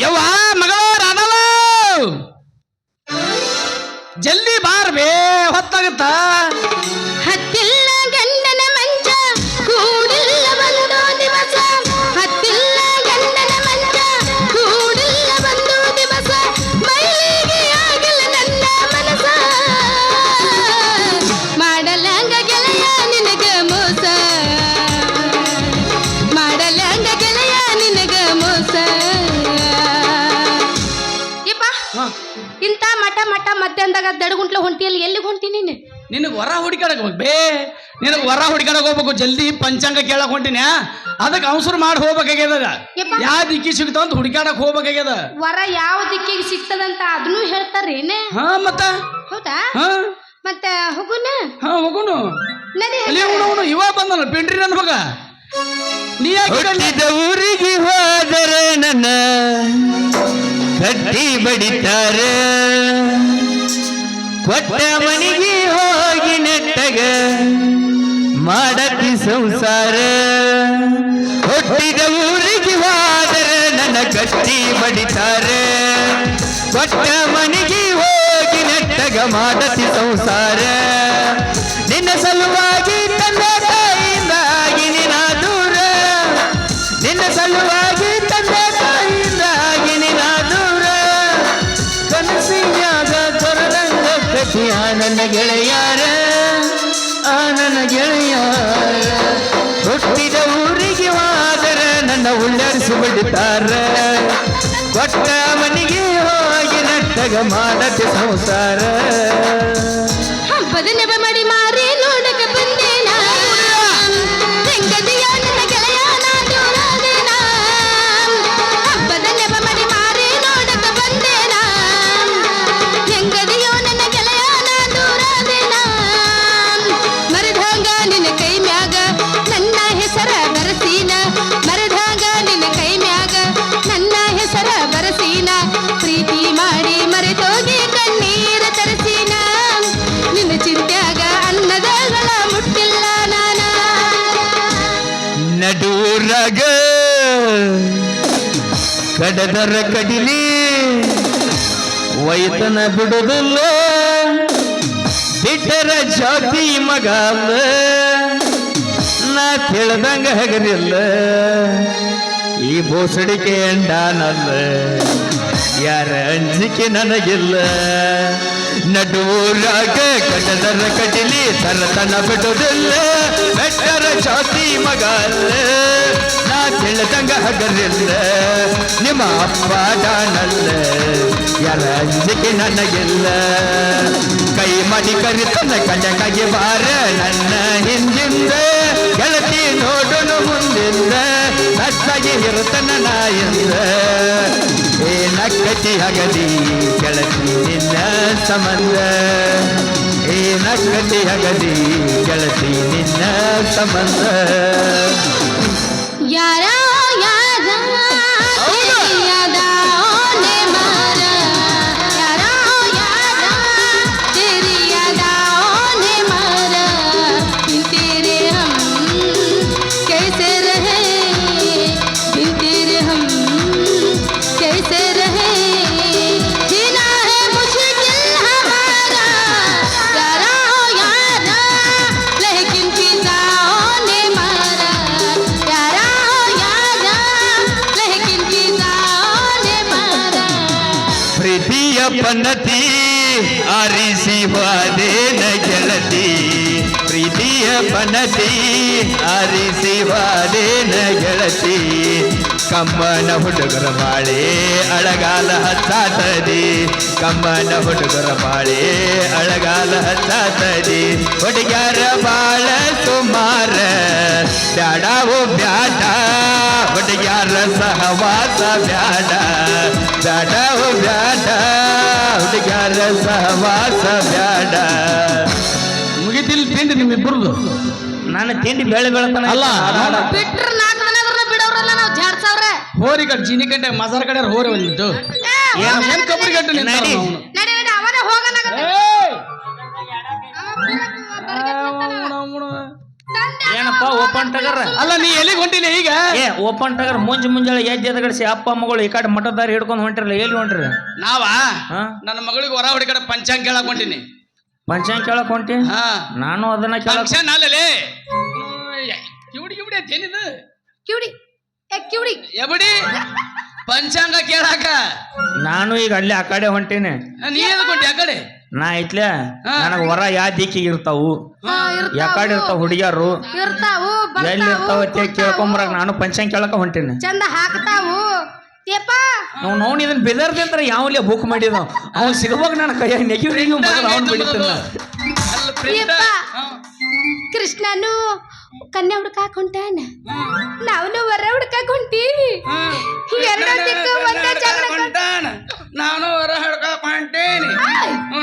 ಯವ್ವ ಮಗಳ ರಾಧವ! ಜಲ್ದಿ ಬಾರ್ಬೇ ಹೊತ್ತಾಗತ್ತ? ಮಧ್ಯಾಹ್ನದಾಗ ದಡಗುಂಟ್ಲ ಹೊಂಟಿಯಲ್ಲಿ ಎಲ್ಲಿಗೆ ಹೊಂಟಿ ನೀನು? ನಿನಗೆ ವರ ಹುಡುಕಾಡಕ್ ಹೋಗ್ ಬೇ ನಿನಗೆ ವರ ಹುಡುಕಾಡಕ್ ಹೋಗ್ಬೇಕು ಜಲ್ದಿ ಪಂಚಾಂಗ ಕೇಳಕ್ ಹೊಂಟಿನ ಅದಕ್ಕೆ ಅವಸರ ಮಾಡಿ ಹೋಗ್ಬೇಕಾಗ್ಯದ ಯಪ್ಪ. ಯಾವ ದಿಕ್ಕಿ ಸಿಗ್ತಾವ ಅಂತ ಹುಡುಕಾಡಕ್ ಹೋಗ್ಬೇಕಾಗ್ಯದ? ವರ ಯಾವ ದಿಕ್ಕಿಗೆ ಸಿಗ್ತದಂತ ಅದನ್ನು ಹೇಳ್ತಾರೇನೆ ಹಾ ಮತ್ತ? ಹೌದಾ? ಹಾ. ಮತ್ತ ಹೋಗುನ? ಹಾ ಹೋಗುನು. ನಡಿ ಅಲ್ಲಿ ಅವನು ಇವಾಗ ಬಂದಲ್ಲ ಪಿಂಡ್ರಿ ನನ್ನ ಮಗ. ನೀ ಯಾಕೆ ಕಣ್ಣಿ- ಹುಟ್ಟಿದ ಊರಿಗೆ ಹೋದರೆ ನನ್ನ ಕಟ್ಟಿ ಬಡಿತಾರೆ. ಕೊಟ್ಟ ಮನೆಗೆ ಹೋಗಿ ನೆಟ್ಟಗ ಮಾಡತಿ ಸಂಸಾರ. ಹೊಟ್ಟಿದ ಊರಿಗೆ ಹೋದರೆ ನನ್ನ ಕಟ್ಟಿ ಬಡಿತಾರೆ. ಕೊಟ್ಟ ಮನೆಗೆ ಹೋಗಿ ನೆಟ್ಟಗ ಮಾಡತಿ ಸಂಸಾರ. ನಿನ್ನ ಸಲುವಾಗಿ ಬಿಡ್ತಾರ. ಕೊಟ್ಟ ಮನೆಗೆ ಹೋಗಿ ನಟ್ಟಗ ಮಾಡತಿ ಸಂಸಾರ. ಮಾಡಿ ಮಾರಿ. ಕಡದರ ಕಡಿಲಿ ವೈತನ ಬಿಡುದಿಲ್ಲ. ಬಿಟ್ಟರ ಜಾತಿ ಮಗ ನಾ ತಿಳ್ದಂಗ ಹಗರಿಲ್ಲ. ಈ ಬೋಸಡಿಕೆ ಎಂಡಾನಲ್ಲ ಯಾರ ಅಂಜಿಕೆ ನನಗಿಲ್ಲ. ನಡುವೂರಾಗ ಕಡದರ ಕಡಿಲಿ ತರತನ ಬಿಡುದಿಲ್ಲ. ಬೆಟ್ಟರ ಜಾತಿ ಮಗ ತಿಳಿದಂಗ ಹಗರಿಲ್ಲ. ನಿಮ್ಮ ಅಪ್ಪ ಡಾನಲ್ಲ ಯಾರ ಇದಕ್ಕೆ ನನಗಿಲ್ಲ. ಕೈ ಮಾಡಿ ಕರಿತನ ಕಡಕಾಗಿ ಬಾರ ನನ್ನ ಹಿಂದಿಂದ. ಗೆಳತಿ ನೋಡನು ಮುಂದಿಂದ. ಸತ್ತಾಗಿ ಇರುತ್ತನ ನಾಯಿಂದ ಏನಕ್ಕತಿ ಹಗದಿ ಗೆಳತಿ ನಿನ್ನ ಸಂಬಂಧ ಏನಕ್ಕತಿ ಹಗದಿ ಗೆಳತಿ ನಿನ್ನ ಸಂಬಂಧ Yeah, ಬಂದತಿ ಆರಿಸಿ ವಾದೇನ ಗೆಳತಿ ಪ್ರೀತಿಯ ಬನತಿ ಆರಿಸಿ ವಾದೇನ ಗೆಳತಿ ಕಮ್ಮನ ಹುಡುಗರ ಬಾಳೆ ಅಳಗಾಲ ಹಚ್ಚಾತದಿ. ಕಮ್ಮನ ಹುಡುಗರ ಬಾಳೆ ಅಳಗಾಲ ಹಚ್ಚಾತದಿ. ಹುಡುಗರ ಬಾಳ ಸುಮಾರ ಬ್ಯಾಡವು ಬ್ಯಾಡ. ಹುಡುಗ್ಯಾರ ಸಹವಾಸ ಬ್ಯಾಡ ಬ್ಯಾಡವು ಬ್ಯಾಡ. ಹುಡುಗ್ಯಾರ ಸಹವಾಸ ಬ್ಯಾಡ. ಮುಗಿತಿಲ್ ತಿಂಡಿ ನಿಮ್ಮಿಬ್ಬರದು? ನಾನು ತಿಂಡಿ ಬೆಳೆ ಬೆಳತನ ಅಲ್ಲ ಬಿಟ್ರ ಹೋರಿ ಕಡೆ ಜೀನಿ ಕಟ್ಟೆ ಮಸಾರ ಕಡೆ ಹೋರಿ ಬಂದಿದ್ದು ಏನ್ ಕಬ್ರಿ ನಡಿ. ತಂದೆ ಏನಪ್ಪ ಓಪನ್ ಟಗರ್ ಅಲ್ಲ ನೀ ಎಲ್ಲಿಗೆ ಹೊಂಟಿಲ್ಲ ಈಗ? ಏ ಓಪನ್ ಟಗರ್ ಮುಂಜ್ ಮುಂಜಾನೆ ಎದ್ದು ಎದಗಡಿಸಿ ಅಪ್ಪ ಮಗಳು ಈ ಕಡೆ ಮಠದಾರಿ ಹಿಡ್ಕೊಂಡು ಹೊಂಟಿರಲ್ಲ ಎಲ್ಲಿ ಹೊಂಟ್ರಿ? ನಾವಾ? ನನ್ನ ಮಗಳಿಗೆ ಹೊರ ಹೊಡಿ ಕಡೆ ಪಂಚಾಂಗ ಕೇಳಕ್ ಹೊಂಟಿನಿ. ಪಂಚಾಂಗ ಕೇಳಕ್ ಹೊಂಟಿ? ಹಾ. ನಾನು ಅದನ್ನ ಕೇಳಕ್ ಅಲ್ಲಲೇ? ಕಿವಿಡಿ ಕಿವಿಡಿ ಅದೇನಿದು ಕಿವಿಡಿ. ಏ ಕಿವಿಡಿ. ಎಬಡಿ ಪಂಚಾಂಗ ಕೇಳಾಕ. ನಾನು ಈಗ ಅಲ್ಲಿ ಆ ಕಡೆ ಹೊಂಟೀನಿ. ನೀ ಎದ್ಕೊಂಡಿ ಆ ಕಡೆ? ನಾ ಐತ್ಲೆ ಹಾ. ನನಗ ಹೊರ ಯಾ ದಿಕ್ಕಿಗೆ ಇರ್ತಾವು. ಹಾ, ಇರ್ತಾವು. ಯಾಕಡೆ ಇರ್ತಾವ ಹುಡುಗಿಯರು. ಇರ್ತಾವು ಎಲ್ಲಿ ಇರ್ತಾವ ಅಂತ ಕೇಳ್ಕೊಂಬರಾಗ ನಾನು ಪಂಚಾಂಗ ಕೇಳಕ ಹೊಂಟೀನಿ. ಚಂದ ಹಾಕ್ತಾವು. ಯಪ್ಪ ನಾವು ನೋಡಿ ಇದನ್ನ ಬೆದರ್ದಿಂದ್ರ ಯಾವಲೇ ಬುಕ್ ಮಾಡಿದ ಅವ್ನು ಸಿಗವಾಗ ನನ್ನ ಕೈಯಾಗ ನೆಗಿ ಅವ್ನು ಬಿಡಿತಾನ ಅಲ್ಲ ಪ್ರಿಂಟ್ ಯಪ್ಪ ಕೃಷ್ಣನು ಕನ್ಯಾ ಹುಡ್ಕಾಕ್ ಹೊಂಟಾನ ನಾವು ವರ ಹುಡ್ಕಾಕ್ ಹೊಂಟೀವಿ ಎರಡು ದಿಕ್ಕು ಒಂದೇ ಜಾಗ ನಾನು ಹೊರ ಹಿಡ್ಕಾಕ್ ಹೊಂಟೇನಿ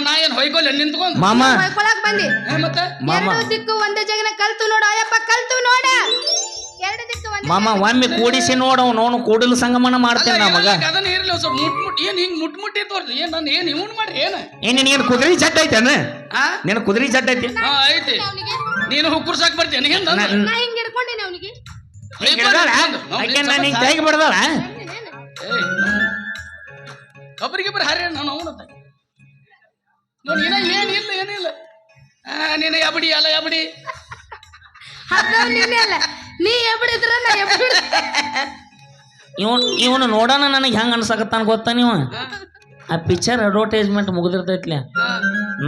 ನಾ ಏನ್ ಹೊಯ್ಕೊಲ್ಲ ನಿಂತ್ಕೊಂಡ್? ಮಾಮ. ಹೊಯ್ಕೊಳಕ್ ಬಂದಿ. ಮತ್ತೆ? ಮಾಮ. ಎರಡು ದಿಕ್ಕು ಒಂದೇ ಜಗನ ಕಲ್ತು ನೋಡು ಅಯ್ಯಪ್ಪ ಕಲ್ತು ನೋಡ. ಎರಡು ದಿಕ್ಕು ಒಂದೇ ಮಾಮ ಒಮ್ಮೆ ಕೂಡಿಸಿ ನೋಡವ್ ನೋನು ಕೂಡಲು ಸಂಗಮನ ಮಾಡ್ತೇನೆ ನಮಗ ಮಗ. ಅದನ್ನ ಇರ್ಲಿ ಸ್ವಲ್ಪ ಮುಟ್ ಮುಟ್ ಏನ್ ಹಿಂಗ್ ಮುಟ್ ಮುಟ್ಟಿ ತೋರ್ಲಿ ಏನ್ ನಾನು ಏನ್ ಇವನ್ ಮಾಡ್ರಿ ಏನ? ಏನ್ ನೀನ್ ಕುದುರೆ ಜಡ್ ಐತೇನ? ಆ? ನಿನ್ ಕುದುರೆ ಜಡ್ ಐತಿ? ಐತಿ. ನೀನು ಹುಕ್ಕುರ್ಸಾಕ್ ಬರ್ತೀನಿ? ನ- ಹಿಂಗ್ ಹಿಡ್ಕೊಂಡೇನೆ ಅವನಿಗೆ. ನಿನ್ ನಾನು ಸಂಬಂಧ ಹಿಂಗ್ ಕೈಗೆ ಬಿಡ್ದಾಳ? ಒಬ್ರಿಗಿಬ್ರು ಹಾರಿ ನಾನು ಅವನತ್ತ. ನೋಡಿ ಏನ ಏನಿಲ್ಲ ಏನಿಲ್ಲ ನೀನು ಎಬಡಿ ಅಲ್ಲ ಎಬಡಿ ಅಲ್ಲ. ನೀ ಎಬ್ಡಿದ್ರ ನಾ ಎಬ್ಬಿಡ್ ಇವನ್ ಇವನು ನೋಡೋಣ ನನಗೆ ಹೆಂಗ್ ಅನ್ಸಕತ್ತಾನ ಗೊತ್ತಾ ನೀವು? ಆ ಪಿಕ್ಚರ್ ಅಡ್ವರ್ಟೈಸ್ಮೆಂಟ್ ಮುಗಿದಿರ್ತೈತ್ಲೆ.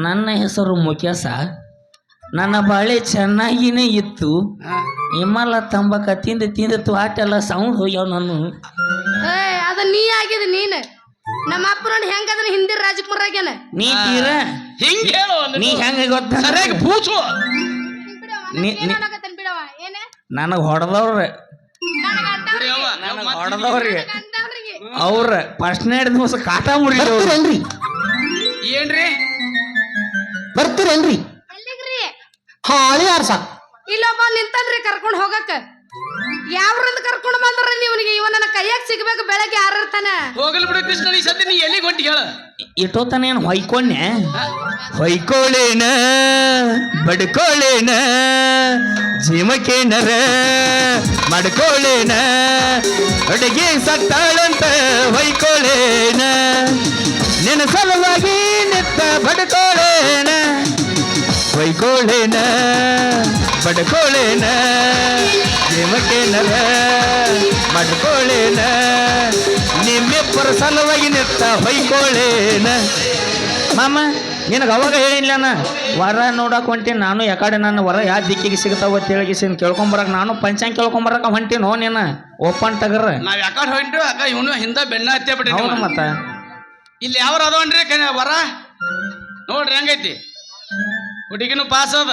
ನನ್ನ ಹೆಸರು ಮುಖೇಶ ನನ್ನ ಬಾಳೆ ಚೆನ್ನಾಗಿನೇ ಇತ್ತು. ಹಿಮಾಲ ತಂಬಾಕ ತಿಂದು ತಿಂದು ತ್ವಾಟೆಲ್ಲ ಸೌಂಡ್ ಹೋಗ್ಯಾವ ನಾನು ಅದ ಅದು ನೀ ಆಗಿದ ನೀನು. ನಮ್ಮ ಅಪ್ಪ ನೋಡಿ ಹೆಂಗ ಅದನ್ನ ಹಿಂದಿ ರಾಜಕುಮಾರ್ ಆಗ್ಯಾನ. ನೀ ತೀರ? ಹಿಂಗ್ ಹೇಳು ನೀ ಹೆಂಗ ಗೊತ್ತ? ಸರಿಯಾಗಿ ಪೂಸು ನನಗೆ ಹೊಡೆದವ್ರ. ನನಗ ಅಂದವ್ರಿಗೆ ಅವ್ರ ಫಸ್ಟ್ನೇ ದಿವಸ ಕಾಟ ಮುಡಿ ಏನ್ರಿ ಬರ್ತೀರೇನ್ರಿ? ಹಾಳಿ ಆರ್ಸಾಕ್ ಇಲ್ಲೊಬ್ಬ ನಿಂತನ್ರಿ ಕರ್ಕೊಂಡು ಹೋಗಕ್ಕ. ಯಾವ್ರಿಂದ ಕರ್ಕೊಂಡು ಬಂದ್ರ ನೀವನಿಗೆ? ಇವ ನನ್ನ ಕೈಯಾಗ ಸಿಗ್ಬೇಕು ಬೆಳಗ್ಗೆ ಇರ್ತಾನೆ? ಹೋಗಲ್ ಬಿಡು ಕೃಷ್ಣ ಈ ಸದ್ಯ ನೀ ಎಲ್ಲಿಗೆ ಹೊಂಟಿ ಹೇಳ? ಇಟ್ಟೋತನ ಏನು ಹೊಯ್ಕೊಂಡೆ ಹೊಯ್ಕೊಳ್ಳೇನ ಬಡ್ಕೊಳ್ಳೇನ ಜೀಮಕೇನರ ಮಡ್ಕೊಳ್ಳೇನ ಅಡುಗೆ ಸತ್ತಾಳಂತ ಹೊಯ್ಕೊಳ್ಳೇನ ನಿನ್ನ ಸಲುವಾಗಿ ನಿತ್ತ ಬಡ್ಕೊಳ್ಳೇನ ಹೊಯ್ಕೊಳ್ಳೇನ ಬಡ್ಕೊಳ್ಳೇನ ನಿಮಗೇನರ ಮಡ್ಕೊಳ್ಳೇನ ನಿಮ್ಮಿಬ್ಬರ ಸಲುವಾಗಿ ನಿತ್ತ ಹೊಯ್ಕೊಳ್ಳೇನ ಮಾಮ ನಿನಗೆ ಅವಾಗ ಹೇಳಿಲ್ಲ ವರ ನೋಡಕ್ಕೆ ಹೊಂಟೀನಿ ನಾನು ಯಾಕಡೆ ನನ್ನ ವರ ಯಾವ ದಿಕ್ಕಿಗೆ ಸಿಗ್ತಾವ ತಿಳಗಿಸಿನ ಕೇಳ್ಕೊಂಬರಕ್ಕೆ ನಾನು ಪಂಚಾಂಗ ಹೊಂಟೀನಿ ಹೊಂಟೀನೋ ನೀನು ಓಪನ್ ಟಗರ್ ನಾವು ಯಾಕಡೆ ಹೊಂಟು ಅಕ್ಕ ಇವನು ಹಿಂದೆ ಬೆನ್ನ ಹತ್ತೆ ಬಿಟ್ಟು ಹೌದು ಮತ್ತೆ. ಇಲ್ಲಿ ಯಾವ್ರ ಅದಾವನ್ರಿ ಕಣ ವರ? ನೋಡ್ರಿ ಹೆಂಗೈತಿ? ಹುಡುಗಿನೂ ಪಾಸ್ ಅದ.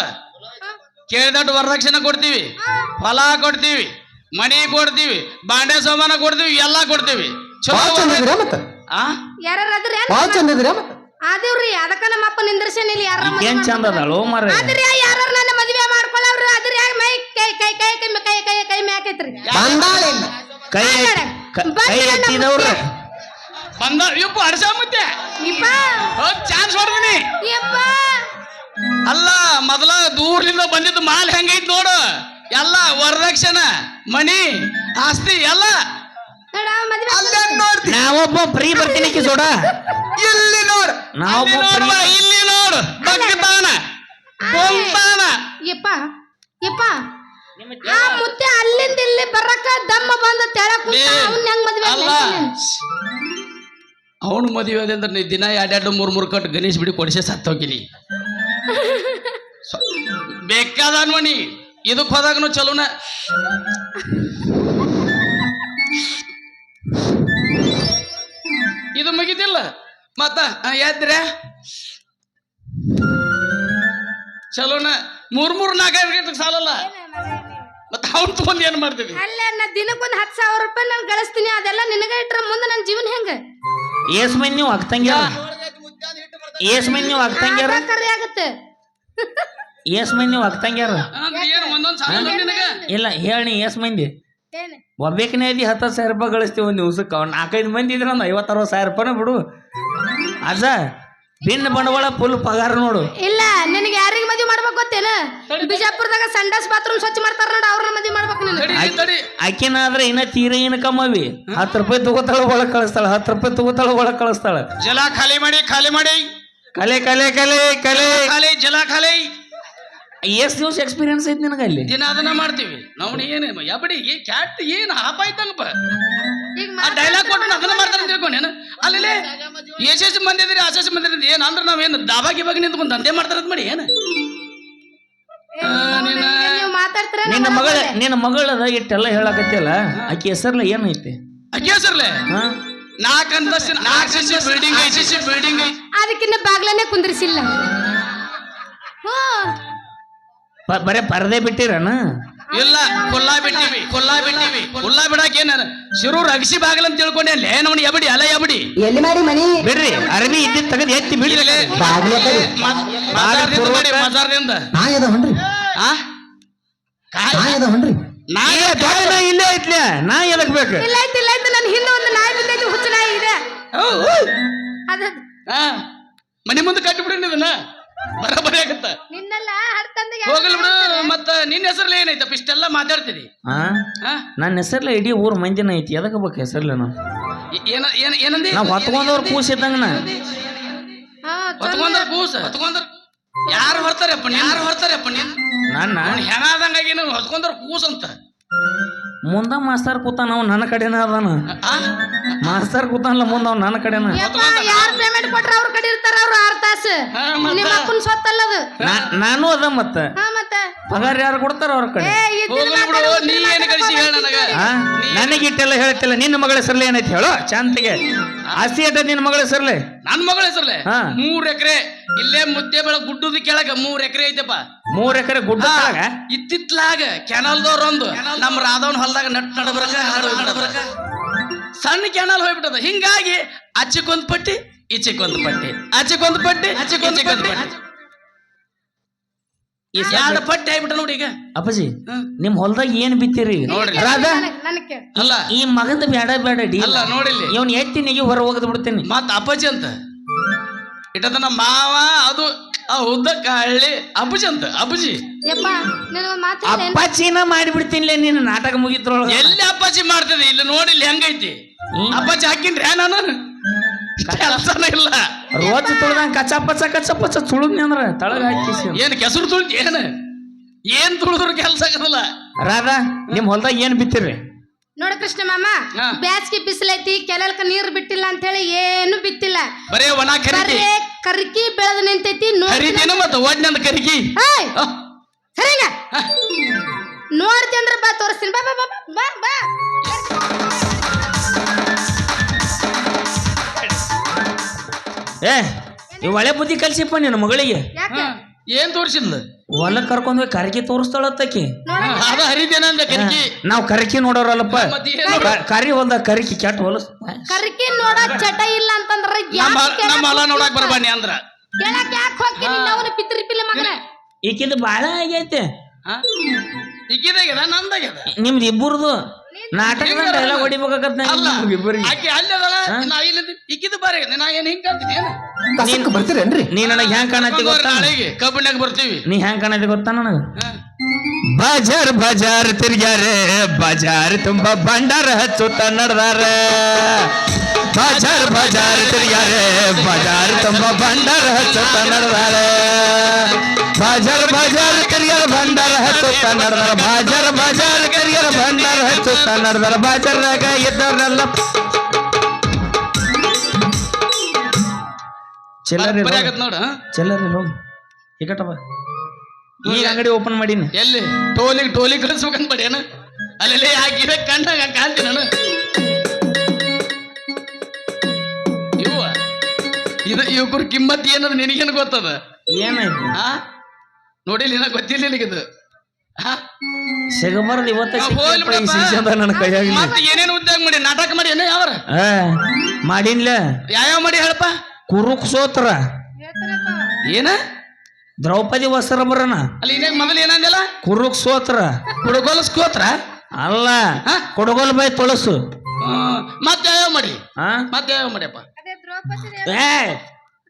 ಕೇಳಿದಟ್ಟು ವರದಕ್ಷಿಣೆ ಕೊಡ್ತೀವಿ. ಹೊಲ ಕೊಡ್ತೀವಿ. ಮನಿ ಕೊಡ್ತೀವಿ. ಬಾಂಡೆ ಸೋಮಾನ ಕೊಡ್ತೀವಿ. ಎಲ್ಲಾ ಕೊಡ್ತೀವಿ. ಚಲೋ ಭಾಳ ಚಂದ ವರ- ಇದ್ದೀರಾ ಮತ್ತ? ಆ? ಯಾರ ಅದ್ರಿ ಭಾಳ ಚಂದ ಇದ್ದೀರಾ ಮತ್ತ? ಆದೇವ್ರಿ ಅದಕ್ಕ ನಮ್ಮ ಅಪ್ಪ ನಿಂದ್ರಸೇನ ಇಲ್ಲಿ ಯಾರ ಏನ್ ಚಂದ ಅದಳು ಮರ ಆದ್ರಿ ಯಾರ ನನ್ನ ಮದ್ವೆ ಮಾಡ್ಕೊಳ್ಳವ್ರು ಅದ್ರಿ ಮೈ ಕೈ ಕೈ ಕೈ ಕೈ ಕೈ ಕೈ ಕೈ ಮ್ಯಾಕೈತ್ರಿ ಕೈ ಕ- ಎತ್ತಿದವ್ರ. ಬಂದ ಯಪ್ಪ ಅಡ್ಸ ಮತ್ತೆ ಇಪ್ಪ ಚಾನ್ಸ್ ಹೊಡ್ದಿನಿ ಯಪ್ಪ. ಅಲ್ಲ ಮೊದಲ ದೂರದಿಂದ ಬಂದಿದ್ದು ಮಾಲ್ ಹೆಂಗೈತ್ ನೋಡು. ಎಲ್ಲ ವರದಕ್ಷಿಣೆ ಮನಿ ಆಸ್ತಿ ಎಲ್ಲ. ನಾವೊಬ್ಬ ಫ್ರೀ ಬರ್ತೀನಿ ಕಿಸೋಡ ಇಲ್ಲಿ ನೋಡ್. ನಾವೊಬ್ಬ ಫ್ರೀ ಇಲ್ಲಿ ನೋಡು. ಬಗ್ತಾನ ಬೊಂಬಾನ ಯಪ್ಪ ಯಪ್ಪ. ಆ ಮುತ್ತೆ ಅಲ್ಲಿಂದ ಇಲ್ಲಿ ಬರಕ ದಮ್ಮ ಬಂದ ತೆಳಕ್ ಕುಂತ ಅವ್ನ ಹೆಂಗ್ ಮದ್ವೆ ಅಲ್ಲ. ಅವನು ಮದುವೆ ಅಂದ್ರೆ ನೀ ದಿನ ಎರಡೆರಡು ಮೂರ್ ಮೂರು ಕಟ್ಟು ಗಣೇಶ್ ಬಿಡಿ ಕೊಡಿಸಿ ಸತ್ತೋಗಿನಿ. ಬೇಕಾದ ಮಣಿ ಇದಕ್ ಹೋದಾಗನು ಚಲೋನ. ಇದು ಮುಗಿದಿಲ್ಲ. ಮತ್ತ ಎದ್ರೆ? ಚಲೋನ. ಮೂರ್ ಮೂರ್ ನಾಲ್ಕೈದು ಗಂಟೆಗೆ ಸಾಲಲ್ಲ? ಮತ್ತೆ ಅವ್ನು ತಗೊಂಡ್ ಏನ್ ಮಾಡ್ತೀವಿ ಅಲ್ಲ ನಾ ದಿನಕ್ಕೊಂದು ಹತ್ತು ಸಾವಿರ ರೂಪಾಯಿ ನಾನು ಗಳಿಸ್ತೀನಿ. ಅದೆಲ್ಲ ನಿನಗೆ ಇಟ್ರ ಮುಂದೆ ನನ್ನ ಜೀವನ ಹೆಂಗ? ಏಸ್ ಮಂದಿ ನೀವು ಅಕ್ತಂಗ್ಯಾರ ಏಸ್ ಮಂದಿ ನೀವು ಅಕ್ತಂಗ್ಯಾರ ಅದ ಕರೆ ಆಗತ್ತೆ. ಏಸ್ ಮಂದಿ ನೀವು ಹಾಕ್ತಂಗ್ಯಾರ ಅಂದ್ರೆ ಏನು ಒಂದೊಂದ್ ಸಾಲ ನಿನಗ? ಇಲ್ಲ ಹೇಳಿ ಏಸ್ ಮಂದಿ. ಒಬ್ಬೇಕನೇ ಐತಿ ಹತ್ತು ಸಾವಿರ ರೂಪಾಯಿ ಗಳಿಸ್ತೀವಿ ಒಂದು ದಿವ್ಸಕ್ಕೆ ಅವ್ನು ನಾಲ್ಕೈದು ಮಂದಿ ಇದ್ರೆ ಒಂದು ಐವತ್ತು ಅರವತ್ತು ಸಾವಿರ ರೂಪಾಯಿನ ಬಿಡು. ಅಜ್ಜ ಭಿನ್ನ ಬಂಡವಾಳ ಫುಲ್ ಪಗಾರ ನೋಡು. ಇಲ್ಲ ನಿನಗೆ ಯಾರಿಗೆ ಮದ್ವಿ ಮಾಡ್ಬೇಕು ಗೊತ್ತೇನ? ಬಿಜಾಪುರದಾಗ ಸಂಡಾಸ್ ಬಾತ್ರೂಮ್ ಸ್ವಚ್ಛ ಮಾಡ್ತಾರ ನೋಡು ಅವ್ರನ್ನ ಮದ್ವಿ ಮಾಡ್ಬೇಕು ನೀನು. ಆದ್ರೆ ಆಕಿನಾದ್ರೆ ಇನ್ನ ತೀರ ಏನು ಕಮ್ಮವಿ ಹತ್ತು ರೂಪಾಯಿ ತಗೋತಾಳ ಒಳಗೆ ಕಳಿಸ್ತಾಳ ಹತ್ತು ರೂಪಾಯಿ ತಗೋತಾಳ ಒಳಗೆ ಕಳಿಸ್ತಾಳ. ಜಲ ಖಾಲಿ ಮಾಡಿ ಖಾಲಿ ಮಾಡಿ. ಕಲೆ ಕಲೆ ಕಲೆ ಕಲೆ. ಕಲೆ ಜಲ ಖಾಲಿ. ಎಷ್ಟು ದಿವಸ ಎಕ್ಸ್ಪೀರಿಯನ್ಸ್ ಐತಿ ನಿನಗೆ ಅಲ್ಲಿ? ದಿನ ಅದನ್ನ ಮಾಡ್ತೀವಿ. ನೋಡಿ ಏನು ಎಬಡಿ ಏ ಕ್ಯಾಟ್ ಏನು ಹಾಪ ಆಯ್ತಂಗಪ್ಪ ಈಗ ಆ ಡೈಲಾಗ್ ಕೊಟ್ಟು ಅದನ್ನ ಮಾಡ್ತಾರೆ ತಿಳ್ಕೊಂಡು ತಿಳ್ಕೊಂಡೇನು ಅಲ್ಲಿ ಯಶಸ್ ಮಂದಿ ಆಶಸ್ ಅಷ್ಟು ಮಂದಿ ಇದ್ರಿ ಏನು ಅಂದ್ರೆ ನಾವೇನು ದಾಬಾ ಗಿಬಾಗಿ ನಿಂತ್ಕೊಂಡು ದಂಧೆ ಮಾಡ್ತಾರಂತ ಮಾಡಿ ಏನು? ನಿನ್ನ ಮಗಳ ನಿನ್ನ ಮಗಳದ ಇಟ್ಟೆಲ್ಲ ಹೇಳಕತ್ತಿಲ್ಲ ಅಕ್ಕಿ ಹೆಸರ್ಲೆ ಏನೈತಿ ಅಕ್ಕಿ ಹೆಸರ್ಲೆ? ಹಾ? ನಾಲ್ಕು ಅಂತಸ್ತಿನ ನಾಲ್ಕು ಬಿಲ್ಡಿಂಗ್ ಐತಿ. ಬಿಲ್ಡಿಂಗ್ ಐತಿ. ಅದಕ್ಕಿನ್ನ ಬಾಗ್ಲನೇ ಕುಂದ್ರಿಸಿಲ್ಲ. ಬರೇ ಪರದೆ ಬಿಟ್ಟಿರನ? ಇಲ್ಲ ಕುಲ್ಲಾ ಬಿಟ್ಟಿವಿ ಕುಲ್ಲಾ ಬಿಟ್ಟಿವಿ. ಕುಲ್ಲಾ ಬಿಡಾಕ ಏನ ಶಿರು ಅಗಸಿ ಬಾಗಲ್ ಅಂತ ತಿಳ್ಕೊಂಡೆ. ಅಲ್ಲೇ ನೋಡಿ ಎಬಡಿ ಅಲ್ಲ ಎಬಡಿ. ಎಲ್ಲಿ ಮಾಡಿ ಮನಿ? ಬಿಡ್ರಿ ಅರಬಿ ಇದ್ದಿದ್ ತಗದ್ ಎತ್ತಿ ಬಿಡಿ ಇಲ್ಲೇ ಬಾಗ್ಲ ಕಡೆ. ಮಜಾರ್ದಿಂದ ನಾ ಎದ ಹೊಂಡ್ರಿ. ಆ? ನಾ ಎದ ಹೊಂಡ್ರಿ. ನಾ ಏ, ದೊಡ್ಡ ನಾಯಿ ಇಲ್ಲೇ ಐತ್ಲ. ನಾ ಎದಕ್ ಬೇಕು? ಇಲ್ಲ ಐತಿ ಇಲ್ಲ ಆಯ್ತು. ನನ್ನ ಹಿಂದೆ ಒಂದು ನಾಯಿ ಬಿದ್ದೈತಿ ಹುಚ್ಚು ನಾಯಿ ಇದೆ ಅದ ಆ, ಮನೆ ಮುಂದೆ ಕಟ್ಟಿಬಿಡಿ ಇದನ್ನ ಬರಬರಿ ಆಗತ್ತ. ನಿನ್ನೆಲ್ಲ ಹೋಗಲ್ ಬಿಡು ಮತ್ತ ನಿನ್ನ ಹೆಸರಲ್ಲಿ ಏನೈತಪ್ಪ? ಇಷ್ಟೆಲ್ಲ ಮಾತಾಡ್ತಿದಿ ಹಾ ಆ? ನನ್ನ ಹೆಸರ್ಲ ಇಡೀ ಊರ್ ಮಂದಿನ ಐತಿ. ಎದಕ್ ಬೇಕು ಹೆಸರ್ಲ ಏನು ಏನ ಏನ ಏನಂದಿ? ನಾವ್ ಹೊತ್ಕೊಂಡವ್ರ ಕೂಸಿದ್ದಂಗ ನಾ. ಹಾ ಹೊತ್ಕೊಂಡ್ರ ಕೂಸ? ಹೊತ್ಕೊಂಡ್ರ ಯಾರು ಹೊರ್ತಾರಪ್ಪ ಯಾರು ಹೊರ್ತಾರಪ್ಪ ನೀನ್ ನನ್ನ ಹೆಣಾದಂಗಾಗಿ ನೀವು ಹೊತ್ಕೊಂಡ್ರ ಕೂಸ್ ಅಂತ. ಮುಂದ ಮಾಸ್ತರ್ ಕೂತಾನ ಅವ್ ನನ್ನ ಕಡೆನ ಅದಾನ. ಆ? ಮಾಸ್ತರ್ ಕೂತಾನಲ್ಲ ಮುಂದ ಅವ್ ನನ್ನ ಕಡೆನ. ಯಾರು ಪೇಮೆಂಟ್ ಕೊಟ್ರ ಅವ್ರ ಕಡೆ ಇರ್ತಾರ ಅವ್ರು ಆರ್ ತಾಸು? ನಿಮ್ಮ ಅಪ್ಪನ ಸೊತ್ತಲ್ಲ ಅದು. ನಾನು ಅದ ಮತ್ತೆ. ಹಾ ಮತ್ತ? ಪಗಾರ ಯಾರು ಕೊಡ್ತಾರ ಅವ್ರ ಕಡೆ? ನನಗೆ. ಇಟ್ಟೆಲ್ಲ ಹೇಳ್ತಿಲ್ಲ ನಿನ್ನ ಮಗಳ ಹೆಸರಲ್ಲಿ ಏನೈತಿ ಹೇಳು ಶಾಂತಿಗೆ ಆಸ್ತಿ ಏಟ ನಿನ್ನ ಮಗಳ ಹೆಸರ್ಲೆ? ನನ್ ಮಗಳ ಹೆಸರ್ಲೆ? ಹಾ. ಮೂರ್ ಎಕರೆ. ಇಲ್ಲೇ ಮುದ್ದೆ ಬೆಳ ಗುಡ್ಡದ ಕೆಳಗ ಮೂರ್ ಎಕರೆ ಐತಪ್ಪ. ಮೂರ್ ಎಕರೆ ಗುಡ್ಡ ಇತ್ತಿತ್ಲಾಗ ಕೆನಲ್ದವ್ರೊಂದು ನಮ್ಮ ರಾಧವನ್ ಹೊಲದಾಗ ನಟ್ ನಡಬರಕ ಹಾಡು ನಡಬರಕ ಸಣ್ಣ ಕೆನಲ್ ಹೋಗ್ಬಿಟ್ಟದ. ಹಿಂಗಾಗಿ ಅಚ್ಚಕ್ಕೊಂದ್ ಪಟ್ಟಿ ಈಚೆಕೊಂದ್ ಪಟ್ಟಿ ಅಚ್ಚಕ್ಕೊಂದ್ ಪಟ್ಟಿ ಅಚ್ಚಕ್ಕೊಂದ್ ಪಟ್ಟಿ ಈ ಪಟ್ಟಿ ಆಗ್ಬಿಟ್ಟ ನೋಡಿ ಈಗ. ಅಪ್ಪಾಜಿ. ನಿಮ್ ಹೊಲ್ದಾಗ ಏನ್ ಬಿತ್ತೀರಿ? ನೋಡ್ರಿ ರಾಧಾ. ಕೇಳು. ಅಲ್ಲ. ಈ ಮಗಂದ ಬೇಡ ಬೇಡ ಡಿ. ಅಲ್ಲ ನೋಡಿಲ್ಲಿ. ಇವನ್ ಎತ್ತಿ ನಿಗಿ ಹೊರ ಹೋಗದ್ ಬಿಡ್ತೀನಿ. ಮತ್ತ ಅಪ್ಪಾಜಿ ಅಂತ. ಇಟ್ಟದನ ಮಾವ ಅದು ಆ ಉದ್ದಕ್ಕ ಹಳ್ಳಿ ಅಪ್ಪಜಿ ಅಂತ. ಅಪ್ಪಜಿ. ಮಾತು? ಅಪ್ಪಾಜಿನ ಮಾಡಿಬಿಡ್ತೀನಿ ನೀನು ನಾಟಕ ಮುಗಿತ್ರೊಳಗೆ ಎಲ್ಲಿ ಅಪ್ಪಾಜಿ ಮಾಡ್ತದೆ? ಇಲ್ಲಿ ನೋಡಿ ಇಲ್ಲಿ ಹೆಂಗೈತಿ. ಅಪ್ಪಾಜಿ ಹಾಕಿನ್ರಿ ನಾನು? ಕೆಲಸನ ಇಲ್ಲ. ರೋಜ್ ತುಳಿದಂಗ ಕಚ್ಚ ಪಚ್ಚ ಕಚ್ಚ ಪಚ್ಚ ತುಳುದ್ನಿ ಅಂದ್ರ ತಳಗ ಹಾಕಿಸಿ ಏನ್ ಕೆಸರು ತುಳಿದ್ ಏನ್? ಏನ್ ತುಳಿದ್ರು ಕೆಲಸ ಆಗಲ್ಲ. ರಾಧಾ ನಿಮ್ ಹೊಲ್ದಾಗ ಏನ್ ಬಿತ್ತಿರಿ? ನೋಡಿ ಕೃಷ್ಣ ಮಾಮ ಹಾ. ಬ್ಯಾಸ್ಗಿ ಬಿಸಿಲೈತಿ ಕೆಲಲ್ಕ ನೀರ್ ಬಿಟ್ಟಿಲ್ಲ ಅಂತ ಹೇಳಿ ಏನು ಬಿತ್ತಿಲ್ಲ. ಬರೇ ಒಣ ಬರೇ ಕರ್ಕಿ ಬೆಳೆದ ನಿಂತೈತಿ ನೋಡ್ತೀನಿ ಖರೀದಿನ ಮತ್ತ ಒಡ್ನಂದ ಕರಿಗಿ ಏಯ್, ಆ, ನೋಡ್ತಿ ಅಂದ್ರ ಬಾ ತೋರಿಸ್ತೀನಿ. ಬಾ ಬಾ ಬಾ ಬಾ ಬಾ. ಏ ಈ ಒಳ್ಳೆ ಬುದ್ಧಿ ಕಲ್ಸಿಪ್ಪ ನಿನ್ನ ಮಗಳಿಗೆ. ಯಾಕೆ? ಏನ್ ತೋರ್ಸಿದ್ಲ? ಹೊಲಕ್ ಕರ್ಕೊಂಡ್ ಹೋಗಿ ಕರಕಿ ತೋರಿಸ್ತಾಳತ್ತಕಿ ನೋಡ ಅದ ಹರಿದೇನಂದ ಕರಿಗಿ. ನಾವ್ ಕರಕಿ ನೋಡೋರಲ್ಲಪ್ಪ. ನೋಡು? ಕರಿ ಹೊಲ್ದಾಗ ಕರಕಿ ಕೆಟ್ಟ ಹೊಲಸ್ ಕರ್ಕಿ ನೋಡಕ್ ಚಟ ಇಲ್ಲ ಅಂತಂದ್ರ ನಮ್ಮ ನಮ್ಮ ಹೊಲ ನೋಡಕ್ ಬರ್ಬಾನಿ ಅಂದ್ರ. ಕೇಳಕ್ ಯಾಕೆ ಹೋಗ್ತೀನಿ ಅವನು ಪಿತ್ರಿ ಪಿಲ್ಲ ಮಗನ ಈಕಿಂದ ಬಾಳ ಆಗೈತೆ ನಂದಾಗ್ಯದ? ನಿಮ್ದು ಇಬ್ಬರದು? ನಾಟಕದ ಡೈಲಾಗ್ ಹೊಡಿಬೇಕಾಗತ್ತ ಅಲ್ಲ ಇಬ್ಬರಿಗೆ. ಆಕಿ ಅಲ್ಲಿ ಅದಳ ನಾ ಇಲ್ಲಿ ಇಕ್ಕಿದ ಬಾರಿ ನಾ ಏನ್ ಹಿಂಗ್ ಕಾಣ್ತೀನಿ ಏನ? ಕಸಕ್ ಬರ್ತೀರೇನ್ರಿ? ನೀ ನನಗೆ ಹೆಂಗ್ ಕಾಣತಿ ಗೊತ್ತಾ? ನಾಳೆಗೆ ಕಬ್ಬಿನಾಗ ಬರ್ತೀವಿ. ನೀ ಹೆಂಗ್ ಕಾಣತಿ ಗೊತ್ತಾ ನನಗ? ಬಜಾರ್ ಬಜಾರ್ ತಿರ್ಗ್ಯಾರೆ ಬಜಾರ್ ತುಂಬಾ ಭಂಡಾರ ಹಚ್ಚುತ್ತ ನಡ್ದಾರ. ಬಜಾರ್ ಬಜಾರ್ ತಿರ್ಗ್ಯಾರೆ ಬಜಾರ್ ತುಂಬಾ ಭಂಡಾರ ಹಚ್ಚುತ್ತ ನಡ್ದಾರ. ಬಜಾರ್ ಬಜಾರ್ ತಿರ್ಗ್ಯಾರ ಭಂಡಾರ ಹಚ್ಚುತ್ತ ನಡ್ದಾರ. ಬಜಾರ್ ಬಜಾರ್ ತಿರ್ಗ್ಯಾರ ಭಂಡಾರ ಹಚ್ಚುತ್ತ ನಡೆದಾರ ಬಜಾರ್ನಾಗ ಇದ್ದವ್ರಲ್ಲ ಚಿಲ್ಲರಿ ನೋಡ ಚಿಲ್ಲರಿ ಹೋಗಿ ಟಿಕೆಟ್ ಬಾ ಈಗ ಅಂಗಡಿ ಓಪನ್ ಮಾಡೀನಿ. ಎಲ್ಲಿ? ಟೋಲಿಗೆ ಟೋಲಿ ಕಳಿಸ್ಬೇಕಂತ ಮಾಡಿ ಅಲ್ಲೆಲ್ಲ ಅಲ್ಲೇ ಹಾಕಿದ ಕಣ್ಣಾಗ ಕಾಣ್ತೀನಿ ನಾನು. ಇವ ಇದು ಇವ್ರ ಕಿಮ್ಮತ್ ಏನದ ನಿನಗೇನು ಗೊತ್ತದ? ಏನಾಯ್ತು? ಆ? ನೋಡಿಲ್ಲ ಗೊತ್ತಿಲ್ಲ ನಿನಗಿದು ಆ? ಸಿಗಬಾರ್ದು ಇವತ್ತ ನನ್ನ ಕೈಯಾಗ ಮತ್ತೆ ಏನೇನು ಉದ್ಯೋಗ ಮಾಡಿ ನಾಟಕ ಮಾಡಿ ಏನ ಯಾವ್ರ? ಮಾಡಿನ್ಲ. ಯಾವ್ಯಾವ ಮಾಡಿ ಹೇಳಪ್ಪ? ಕುರುಕ್ ಸೋತ್ರ. ಏನ? ದ್ರೌಪದಿ ವಸ್ತ್ರ ಬರನ ಅಲ್ಲಿ ಮೊದಲು ಏನಂದಿಲ್ಲ? ಕುರುಕ್ ಸೋತ್ರ. ಕುಡುಗೋಲು ಕೋತ್ರ ಅಲ್ಲ ಕುಡುಗೋಲ್ ಬಾಯಿ ಬೈ ತೊಳಸು. ಮತ್ತೆ ಯಾವ ಮಾಡಿ? ಮತ್ತೆ ಯಾವ ಮಾಡಿಯಪ್ಪ? ಅದೇ ದ್ರೌಪದಿ ಏ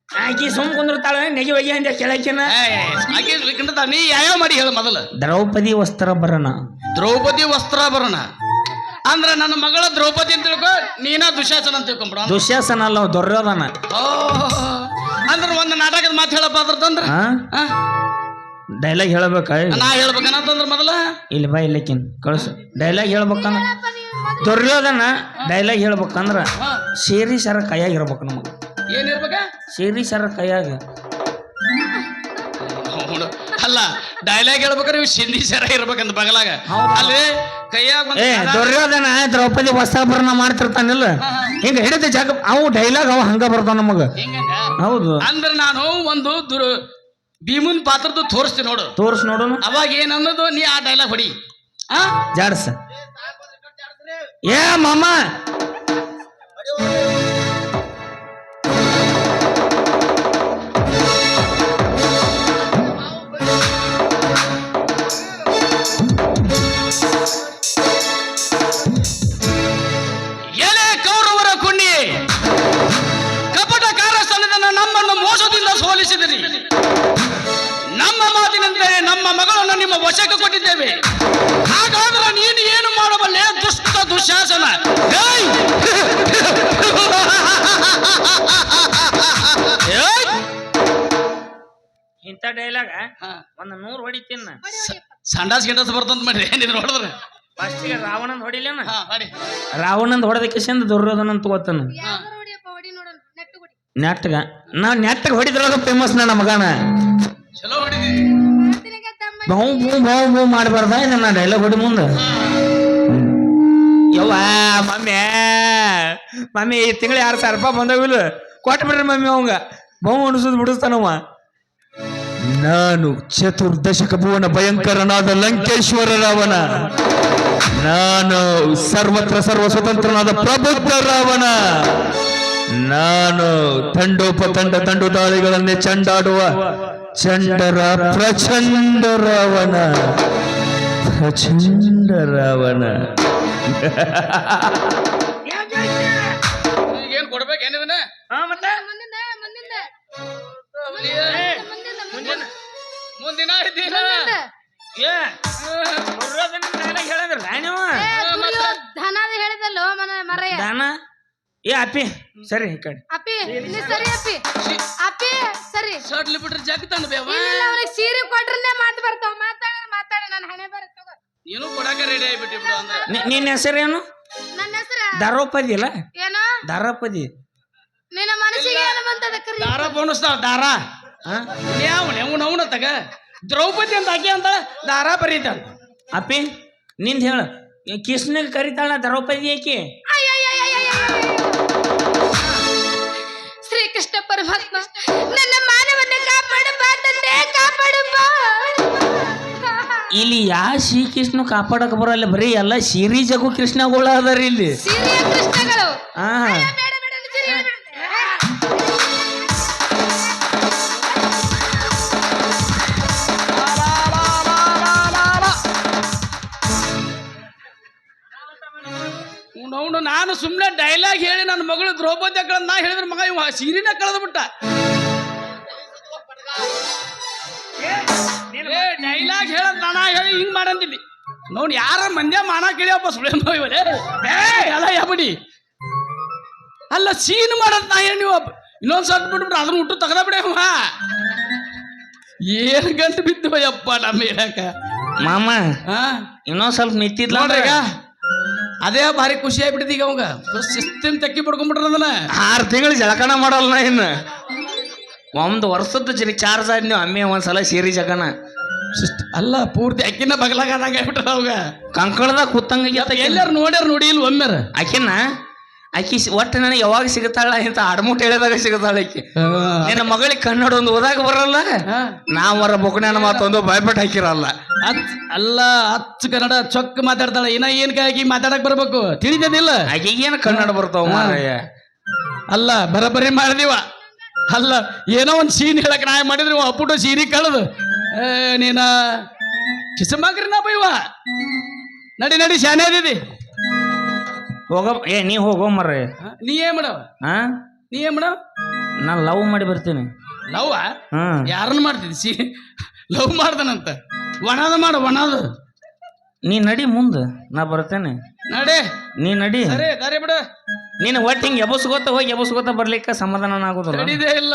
ಆಕಿ ಸುಮ್ ಕುಂದಿರ್ತಾಳ ನೆಗಿ ಒಯ್ಯ ಅಂದ ಕೆಳಕಿನ. ನೀ ಮಾಡಿ ಹೇಳ ಮೊದಲು. ದ್ರೌಪದಿ ವಸ್ತ್ರಭರಣ ದ್ರೌಪದಿ ವಸ್ತ್ರಭರಣ ಅಂದ್ರ ನನ್ನ ಮಗಳ ದ್ರೌಪದಿ ಅಂತ ತಿಳ್ಕೊ ನೀನ ದುಶಾಸನ ಅಂತ ತಿಳ್ಕೊಂಬಿಡ. ದುಶ್ಯಾಸನ ಅಲ್ಲ ಅವ ದುರ್ಯೋಧನ. ಅಂದ್ರ ಒಂದ್ ನಾಟಕದ ಮಾತು ಹೇಳಪ್ಪ ಅದ್ರದಂದ್ರ ಡೈಲಾಗ್ ಹೇಳ್ಬೇಕ? ನಾ ಹೇಳ್ಬೇಕಂದ್ರ ಮೊದಲ? ಇಲ್ಲಿ ಬಾ ಇಲ್ಲಕಿನ್ ಕಳ್ಸು. ಡೈಲಾಗ್ ಹೇಳ್ಬೇಕಂದ್ರ ದೊರ್ಯೋದನ ಡೈಲಾಗ್ ಹೇಳ್ಬೇಕಂದ್ರ. ಸೇರಿ ಸರ ಕೈಯಾಗಿರ್ಬೇಕು ನಮಗ. ಏನ್ ಇರ್ಬೇಕ ಸೇರಿ ಸರ ಕೈಯಾಗ. ಅಲ್ಲ ಡೈಲಾಗ್ ಹೇಳ್ಬೇಕಾರೆ ಇವ್ ಸಿಂಧಿ ಸರ ಇರ್ಬೇಕಂತ ಬಗಲಾಗ. ಅಲ್ಲಿ ಕೈಯಾಗ ಏ ದ್ರೌಪದಿ ವಸ್ತ್ರಾಭರಣ ಮಾಡ್ತಿರ್ತಾನಿಲ್ಲ? ಹಿಂಗ ಹಿಡಿದ ಜಾಗ ಅವು ಡೈಲಾಗ್ ಅವ ಹಂಗ ಬರ್ತಾವ ನಮಗ? ಹೌದು. ಅಂದ್ರ ನಾನು ಒಂದು ದುರ್ ಭೀಮನ್ ಪಾತ್ರದ್ದು ತೋರಿಸ್ತೀನಿ ನೋಡು. ತೋರ್ಸ್ ನೋಡು. ಅವಾಗ ಏನನ್ನೋದು ನೀ ಆ ಡೈಲಾಗ್ ಹೊಡಿ. ಆ? ಜಾಡ್ಸ. ಏ ಮಾಮ! ಡೈಲಾಗ ಹಾ. ಒಂದ್ ನೂರ್ ಹೊಡಿತೀನ ಸಂಡಾಸ್ ಗಿಂಡಾಸ್ ಬರ್ತಂತ ಮಾಡ್ರಿ. ನೀನು ಹೊಡೆದ್ರೆ? ಫಸ್ಟಿಗೆ ರಾವಣಂದ್ ಹೊಡಿಲೇನ ರಾವಣಂದ್ ಹೊಡೆದ ಕಿಶಂದ ದುರ್ಯೋಧನ ಅಂತ ಗೊತ್ತಾನ? ಯಾವ್ದಾರು ಹೊಡಿಯಪ್ಪ ಹೊಡಿ ನೋಡೋಣ. ನೆಟ್ಟು ಹೊಡಿ. ನೆಟ್ಗ ನಾವ್ ನೆಟ್ಗ ಹೊಡಿದ್ರೊಳಗ ಫೇಮಸ್ ನನ್ನ ಮಗನ. ಚಲೋ ಭೂ ಬಹು ಭೂ ಮಾಡಬಾರ್ದ? ಇದನ್ನ ಡೈಲಾಗ್ ಹೊಡಿ ಮುಂದ. ಯವ್ವ ಮಮ್ಮಿ ಮಮ್ಮಿ ಈ ತಿಂಗಳು ಯಾರು ಸಾವಿರ ರೂಪಾಯಿ ಬಂದವಿಲ್ಲ ಕೊಟ್ಟು ಬಿಡ್ರಿ ಮಮ್ಮಿ ಅವಂಗ. ಬಹು ಅನಿಸೋದು ಬಿಡಿಸ್ತಾನವ. ನಾನು ಚತುರ್ದಶಕ ಭುವನ ಭಯಂಕರನಾದ ಲಂಕೇಶ್ವರ ರಾವಣ ನಾನು ಸರ್ವತ್ರ ಸರ್ವ ಸ್ವತಂತ್ರನಾದ ಪ್ರಬುದ್ಧ ರಾವಣ ನಾನು ತಂಡೋಪ ತಂಡ ತಂಡು ದಾಳಿಗಳನ್ನೇ ಚಂಡಾಡುವ ಚಂಡರ ಪ್ರಚಂಡ ರಾವಣ ಪ್ರಚಂಡ ರಾವಣ ಏನ್ ಕೊಡ್ಬೇಕೇನ ಮುಂದಿಂದ ಮುಂದಿನ ಇದ್ದೀನ ಧನದ ಹೇಳಿದಲ್ಲೋ ಮನ ಮರಯ್ಯ ದಾನ? ಏ ಅಪ್ಪಿ ಸರಿ ಈ ಕಡೆ. ಅಪ್ಪಿ ನೀ ಸರಿ ಅಪ್ಪಿ. ಅಪ್ಪಿ ಸರಿ. ಸಡ್ಲಿ ಬಿಟ್ರೆ ಜಗ್ ಬೇವ. ಇಲ್ಲ ಅವ್ರಿಗೆ ಸೀರೆ ಕೊಟ್ರನ್ನೇ ಮಾತು ಬರ್ತಾವ. ಮಾತಾಡ ಮಾತಾಡ ನನ್ನ ಹಣೆ ತಗೋ. ನೀನು ಕೊಡಕ ರೆಡಿ ಆಗಿಬಿಟ್ಟಿ ಬಿಡು ಅಂದ್ರೆ ನಿ- ನಿನ್ನ ಹೆಸರೇನು ನನ್ನ ಹೆಸರು? ದಾರೋಪದಿ ಅಲ್ಲ? ಏನೋ? ದಾರೋಪದಿ. ನಿನ್ನ ಮನಸ್ಸಿಗೆ ಏನು ಬಂತದ ಕರಿ ದಾರ ಬೋಣಿಸ್ತಾವ ದಾರ. ಹಾ? ಯಾವ ನಾವು ನವನ ತಗ? ದ್ರೌಪದಿ ಅಂತ ಆಕೆ ಅಂತ ದಾರ ಬರೀತಾಳ. ಅಪ್ಪಿ ನಿಂದ ಹೇಳು. ಕೃಷ್ಣಗೆ ಕರಿತಾಳ ದ್ರೌಪದಿ ಆಕೆ. ಶ್ರೀಕೃಷ್ಣ ಪರಮಾತ್ಮ ನನ್ನ ಮಾನವನ್ನ ಕಾಪಾಡು ಬಾ ತಂದೆ ಕಾಪಾಡು ಬಾ ಇಲ್ಲಿ ಯಾ ಶ್ರೀಕೃಷ್ಣ ಕಾಪಾಡಕ್ ಬರಲ್ಲ ಬರೀ ಎಲ್ಲ ಸಿರಿ ಜಗು ಕೃಷ್ಣಗಳ ಅದಾರ ಇಲ್ಲಿ. ಶ್ರೀ ಕೃಷ್ಣಗಳು. ಆ ನಾನು ಸುಮ್ಮನೆ ಡೈಲಾಗ್ ಹೇಳಿ ನನ್ನ ಮಗಳು ದ್ರೌಪದಿ ಕಳೆದ ನಾ ಹೇಳಿದ್ರೆ ಮಗ ಇವ ಸೀರಿನ ಕಳೆದು ಬಿಟ್ಟ. ಏ ಡೈಲಾಗ್ ಹೇಳದ್ ನಾನು ಹೇಳಿ ಹಿಂಗ್ ಮಾಡಂದಿಲ್ಲಿ. ನೋಡಿ ಯಾರ ಮಂದ್ಯ ಮಾನ ಕೇಳಿಯಪ್ಪ ಸುಳ್ಳೆ ಎಲ್ಲ ಯಾಬಿಡಿ ಅಲ್ಲ ಸೀನ್ ಮಾಡದ್ ನಾ ಹೇಳಿ ನೀವು ಇನ್ನೊಂದು ಸ್ವಲ್ಪ ಬಿಟ್ಬಿಟ್ರೆ ಅದನ್ನ ಹುಟ್ಟು ತೆಗ್ದ ಬಿಡ ಏನ್ ಗಂಟು ಬಿದ್ದು ಯಪ್ಪ ನಮ್ಮ ಹೇಳಕ ಮಾಮ ಇನ್ನೊಂದ್ ಸ್ವಲ್ಪ ನಿಂತಿದ್ಲ ನೋಡ್ರಿ ಅದೇ ಭಾರಿ ಖುಷಿ ಆಗ್ಬಿಟ್ಟಿದೆ ಈಗ ಅವಂಗ. ಶಿಸ್ತಿನ ತಕ್ಕಿ ಪಡ್ಕೊಂಡ್ಬಿಟ್ರ ಅದನ್ನ. ಆರು ತಿಂಗಳು ಜಳಕಣ ಮಾಡಲ್ಲ ನಾ ಇನ್ನು. ಒಂದು ವರ್ಷದ್ದು ಜರಿ ಚಾರ್ಜ್ ಆದ್ ನೀವು ಅಮ್ಮೆ ಒಂದ್ಸಲ ಸೇರಿ ಜಗಣ ಶಿಸ್ತು ಅಲ್ಲ ಪೂರ್ತಿ ಅಕ್ಕಿನ ಬಗಲಾಗದಂಗ ಆಗ್ಬಿಟ್ರ ಅವಾಗ. ಕಂಕಳದಾಗ ಕೂತಂಗ ಎಲ್ಲಾರು ನೋಡ್ಯಾರ ನೋಡಿ ಇಲ್ಲಿ ಒಮ್ಮೆರ? ಆಕಿನ ಆಕಿ ಒಟ್ಟು ನನಗೆ ಯಾವಾಗ ಸಿಗುತ್ತಾಳ ಇಂತ ಅಡ್ಮುಟ್ ಹೇಳಿದಾಗ ಸಿಗುತ್ತಾಳ ಆಕಿ. ನಿನ್ನ ಮಗಳಿಗೆ ಕನ್ನಡ ಒಂದು ಓದಾಗ ಬರಲ್ಲ. ನಾ ಮರ ಬೊಕ್ಕನ ಮಾತೊಂದು ಭಯಪಟ್ಟು ಹಾಕಿರಲ್ಲ. ಅತ್ ಅಲ್ಲ ಅಚ್ಚ ಕನ್ನಡ ಚೊಕ್ಕ ಮಾತಾಡ್ತಾಳ. ಇನ್ನ ಏನ್ ಮಾತಾಡಕ್ಕೆ ಮಾತಾಡಕ್ ಬರ್ಬೇಕು? ತಿಳಿದಿಲ್ಲ ಆಕಿಗೇನು ಕನ್ನಡ ಬರ್ತಾವ ಅಲ್ಲ ಬರಬರಿ ಮಾಡಿದಿವ. ಅಲ್ಲ ಏನೋ ಒಂದು ಸೀನ್ ಹೇಳಕ್ ನಾ ಮಾಡಿದ್ರಿ ಅಪ್ಪುಟ ಸೀನಿ ಕಳೆದು ನೀನ ಕಿಸಮಾಗ್ರಿ ನಾ ಬೈವ ನಡಿ ನಡಿ ಶಾನೆ ಹೋಗ ಏ ನೀ ಹೋಗೋ ಮರ್ರೆ. ನೀ ಏನ್ ಮಾಡವ? ಹಾ? ನೀ ಏನ್ ಮಾಡವ? ನಾನು ಲವ್ ಮಾಡಿ ಬರ್ತೀನಿ. ಲವ್ ಹ್ಮ್ ಯಾರನ್ನ ಮಾಡ್ತಿದ್ದಿ? C love ಮಾಡ್ದನಂತ. ಒಣದ ಮಾಡ ಒಣದು. ನೀ ನಡಿ ಮುಂದೆ ನಾ ಬರ್ತೇನೆ. ನಡೆ. ನೀ ನಡಿ. ಸರಿ ದಾರಿ ಬಿಡು. ನೀನು ಒಟ್ಟು ಹಿಂಗೆ ಎಬಸ್ಕೋತ ಹೋಗಿ ಎಬಸ್ಗೋತ ಬರ್ಲಿಕ್ಕೆ ಸಮಾಧಾನ ಆಗೋದಿಲ್ಲ ನಡಿದೇ ಇಲ್ಲ.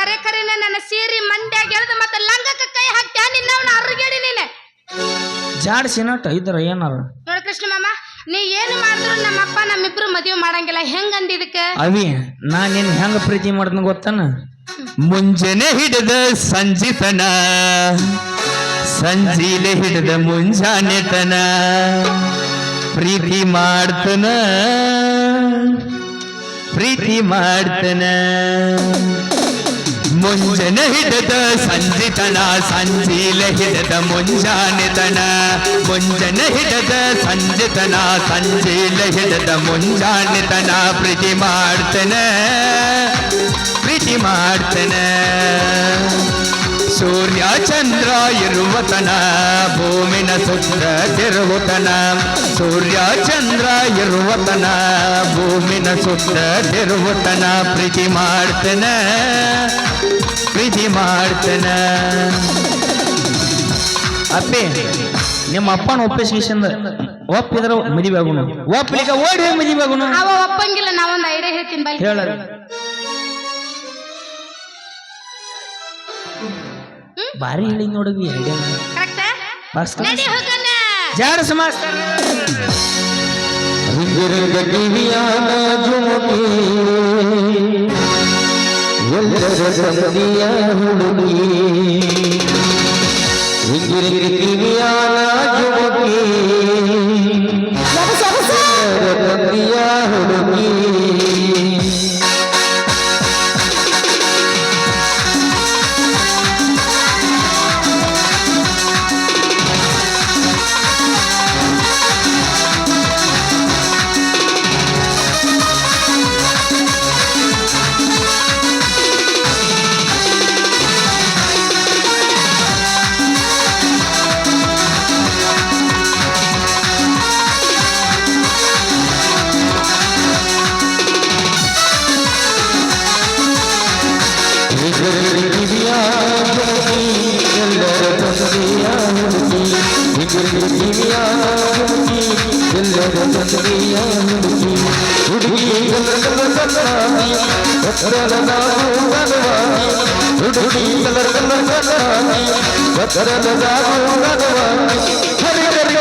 ಕರೆ ಕರೆನ ನನ್ನ ಸೀರಿ ಮಂಡ್ಯಾಗ ಎಳ್ದು ಮತ್ತೆ ಲಂಗಕ್ಕೆ ಕೈ ಹಾಕ್ತ್ಯಾ? ನಿನ್ನವನ ಅರುಗೇಡಿ ನೀನೆ. ಜಾಡ್ಸಿ ಇದ್ರ ಏನಾರ? ನೋಡ ಕೃಷ್ಣ ಮಾಮ ನೀ ಏನು ಮಾಡಿದ್ರು ನಮ್ಮಪ್ಪ ನಮ್ಮಿಬ್ರು ಮದುವೆ ಮಾಡಂಗಿಲ್ಲ. ಹೆಂಗ್ ಅಂದಿದಕ್ಕೆ ಅವಿ ನಾ ನಿನ್ ಹೆಂಗ ಪ್ರೀತಿ ಮಾಡ್ದನ ಗೊತ್ತಾನ? ಮುಂಜಾನೆ ಹಿಡಿದ ಸಂಜಿತನ ಸಂಜೀಲೆ ಹಿಡಿದ ಮುಂಜಾನೆ ತನ ಪ್ರೀತಿ ಮಾಡ್ತನ ಪ್ರೀತಿ ಮಾಡ್ತನ. ಮುಂಜಾನೆ ಹಿಡದ ಸಂಜಿತನ ಸಂಜೀಲ ಹಿಡದ ಮುಂಜಾನೆ ತನ ಹಿಡದ ಸಂಜಿತನ ಸಂಜೀಲ ಹಿಡದ ಮುಂಜಾನೆ ತನ ಪ್ರೀತಿ ಮಾಡ್ತನ ಪ್ರೀತಿ ಮಾಡ್ತನ. ಸೂರ್ಯ ಚಂದ್ರ ಇರುವತನ ಭೂಮಿನ ಸುತ್ತ ತಿರುವುತನ ಸೂರ್ಯ ಚಂದ್ರ ಇರುವತನ ಭೂಮಿನ ಸುತ್ತ ತಿರುವುತನ ಪ್ರೀತಿ ಮಾಡ್ತನ. ಪ್ರೀತಿ ಮಾಡ್ತನ. ಅಪ್ಪಿ ನಿಮ್ಮ ಅಪ್ಪನ ಒಪ್ಪಿಸಿಂದ ಒಪ್ಪಿದ್ರ ಮದುವೆ ಆಗುಣ ಒಪ್ಪಲಿಕ್ಕೆ ಓಡಿ ಮದುವೆ ಆಗುಣ ಅವ ಒಪ್ಪಂಗಿಲ್ಲ ನಾವೊಂದು ಐಡಿಯಾ ಹೇಳ್ತೀನಿ ಬೈ ಹೇಳ. ಬಾರಿ ಹೇಳಿ ನೋಡಿದ್ವಿ ಐಡಿಯಾ ಕರೆಕ್ಟ್ ನಡಿ ಹೋಗೋಣ. ಜಾಡ ಸಮಾಸ್ ಹಿಂದಿರುಗ ಕಿವಿಯಾನ ಜುಮುಕಿ ಒಲ್ಲರ ಸಂಧಿಯ ಹುಡುಗಿ ಹಿಂಗಿರಿ ಕಿವಿಯಾನ बदरन जागो गदवा हरी हरी